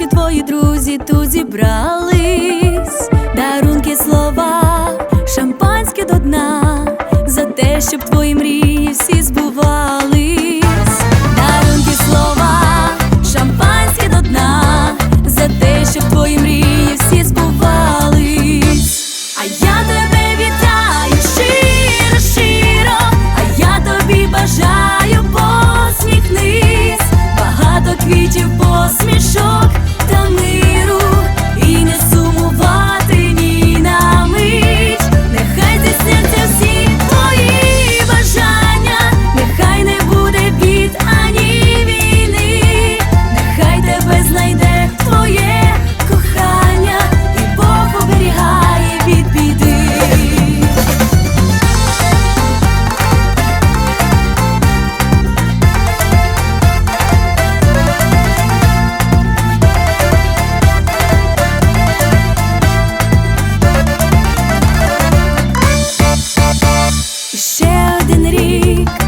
Наші твої друзі тут зібрались, дарунки слова, шампанське до дна. За те, щоб твої мрії рік.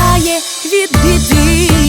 захищає від біди.